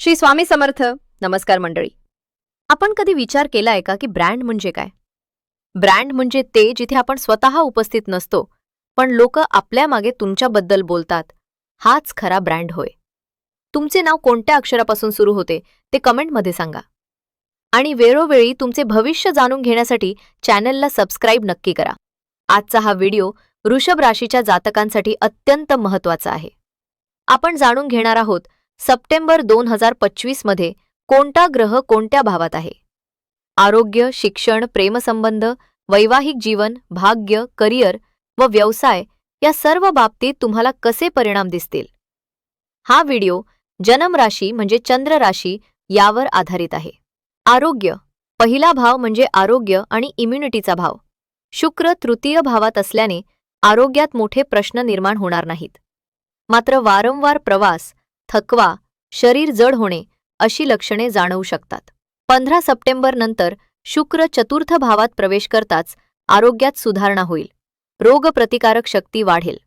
श्री स्वामी समर्थ. नमस्कार मंडळी. आपण कधी विचार केलाय का की ब्रँड म्हणजे काय? ब्रँड म्हणजे ते जिथे आपण स्वतः उपस्थित नसतो पण लोक आपल्या मागे तुमच्याबद्दल बोलतात. हाच खरा ब्रँड होय. तुमचे नाव कोणत्या अक्षरापासून सुरू होते ते कमेंटमध्ये सांगा. आणि वेळोवेळी तुमचे भविष्य जाणून घेण्यासाठी चॅनलला सबस्क्राईब नक्की करा. आजचा हा व्हिडिओ वृषभ राशीच्या जातकांसाठी अत्यंत महत्त्वाचा आहे. आपण जाणून घेणार आहोत सप्टेंबर दोन हजार पंचवीसमध्ये कोणता ग्रह कोणत्या भावात आहे? आरोग्य शिक्षण प्रेमसंबंध वैवाहिक जीवन भाग्य करिअर व व्यवसाय या सर्व बाबतीत तुम्हाला कसे परिणाम दिसतील? हा व्हिडिओ जन्मराशी म्हणजे चंद्र राशी यावर आधारित आहे. आरोग्य पहिला भाव म्हणजे आरोग्य आणि इम्युनिटीचा भाव. शुक्र तृतीय भावात असल्याने आरोग्यात मोठे प्रश्न निर्माण होणार नाहीत. मात्र वारंवार प्रवास थकवा शरीर जड होणे अशी लक्षणे जाणवू शकतात. पंधरा सप्टेंबर नंतर शुक्र चतुर्थ भावात प्रवेश करताच आरोग्यात सुधारणा होईल. रोगप्रतिकारक शक्ती वाढेल.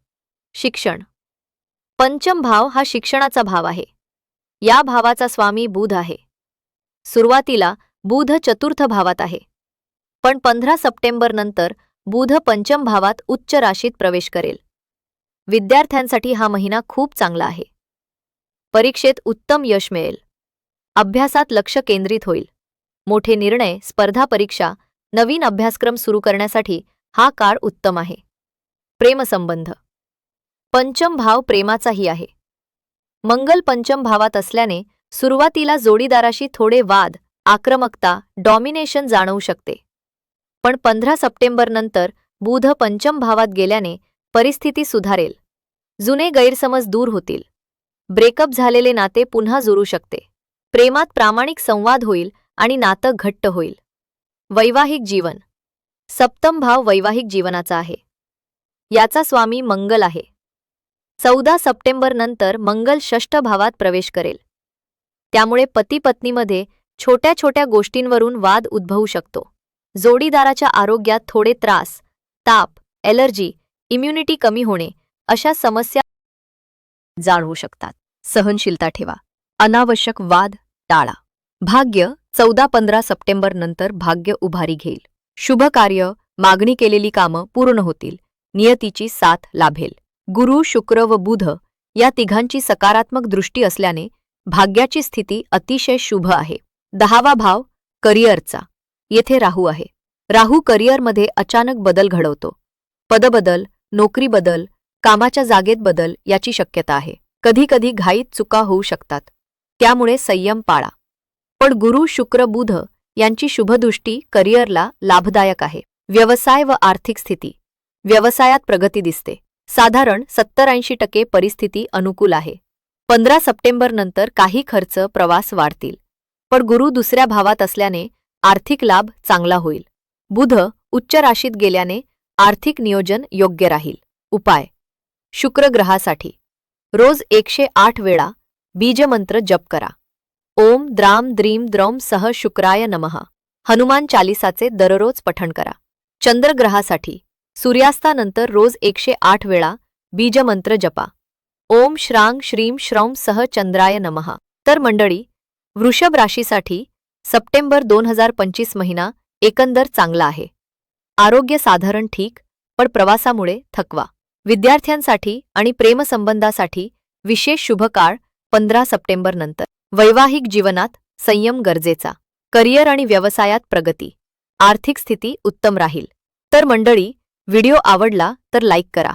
शिक्षण. पंचम भाव हा शिक्षणाचा भाव आहे. या भावाचा स्वामी बुध आहे. सुरुवातीला बुध चतुर्थ भावात आहे. पण पंधरा सप्टेंबर नंतर बुध पंचम भावात उच्च राशीत प्रवेश करेल. विद्यार्थ्यांसाठी हा महिना खूप चांगला आहे. परीक्षेत उत्तम यश मिळेल. अभ्यासात लक्ष केंद्रित होईल. मोठे निर्णय स्पर्धा परीक्षा नवीन अभ्यासक्रम सुरू करण्यासाठी हा काळ उत्तम आहे. प्रेमसंबंध. पंचम भाव प्रेमाचाही आहे. मंगल पंचम भावात असल्याने सुरुवातीला जोडीदाराशी थोडे वाद आक्रमकता डॉमिनेशन जाणवू शकते. पण पंधरा सप्टेंबर नंतर बुध पंचम भावात गेल्याने परिस्थिती सुधारेल. जुने गैरसमज दूर होतील. ब्रेकअप झालेले नाते पुन्हा जुरू शकते. प्रेमात प्रामाणिक संवाद होईल आणि नातं घट्ट होईल. वैवाहिक जीवन. सप्तम भाव वैवाहिक जीवनाचा आहे. याचा स्वामी मंगल आहे. चौदा सप्टेंबर नंतर मंगल षष्ठ भावात प्रवेश करेल. त्यामुळे पती पत्नीमध्ये छोट्या छोट्या गोष्टींवरून वाद उद्भवू शकतो. जोडीदाराच्या आरोग्यात थोडे त्रास ताप एलर्जी इम्युनिटी कमी होणे अशा समस्या जाणवू शकतात. सहनशीलता ठेवा. अनावश्यक वाद टाळा. भाग्य चौदा पंधरा सप्टेंबर नंतर भाग्य उभारी घेईल. शुभ कार्य मागणी केलेली कामं पूर्ण होतील. नियतीची साथ लाभेल. गुरु शुक्र व बुध या तिघांची सकारात्मक दृष्टी असल्याने भाग्याची स्थिती अतिशय शुभ आहे. दहावा भाव करिअरचा. येथे राहू आहे. राहू करिअरमध्ये अचानक बदल घडवतो. पदबदल नोकरी बदल कामाच्या जागेत बदल याची शक्यता आहे. कधीकधी घाईत चुका होऊ शकतात. त्यामुळे संयम पाळा. पण गुरु शुक्र बुध यांची शुभदृष्टी करिअरला लाभदायक आहे. व्यवसाय व आर्थिक स्थिती. व्यवसायात प्रगती दिसते. साधारण सत्तर ऐंशी टक्के परिस्थिती अनुकूल आहे. पंधरा सप्टेंबर नंतर काही खर्च प्रवास वाढतील. पण गुरु दुसऱ्या भावात असल्याने आर्थिक लाभ चांगला होईल. बुध उच्च राशीत गेल्याने आर्थिक नियोजन योग्य राहील. उपाय. शुक्र ग्रहासाठी. रोज एकशे आठ वेळा बीजमंत्र जप करा. ओम द्राम द्रीम द्रौम सह शुक्राय नमः. हनुमान चालिसाचे दररोज पठण करा. चंद्रग्रहासाठी सूर्यास्तानंतर रोज एकशे आठ वेळा बीजमंत्र जपा. ओम श्रांग श्रीम श्रौम सह चंद्राय नमः. तर मंडळी वृषभ राशीसाठी सप्टेंबर दोन हजार पंचवीस महिना एकंदर चांगला आहे. आरोग्य साधारण ठीक पण प्रवासामुळे थकवा. विद्यार्थ्यांसाठी आणि प्रेमसंबंधासाठी विशेष शुभ काळ पंधरा सप्टेंबर नंतर. वैवाहिक जीवनात संयम गरजेचा. करिअर आणि व्यवसायात प्रगती. आर्थिक स्थिती उत्तम राहील. तर मंडळी व्हिडिओ आवडला तर लाईक करा.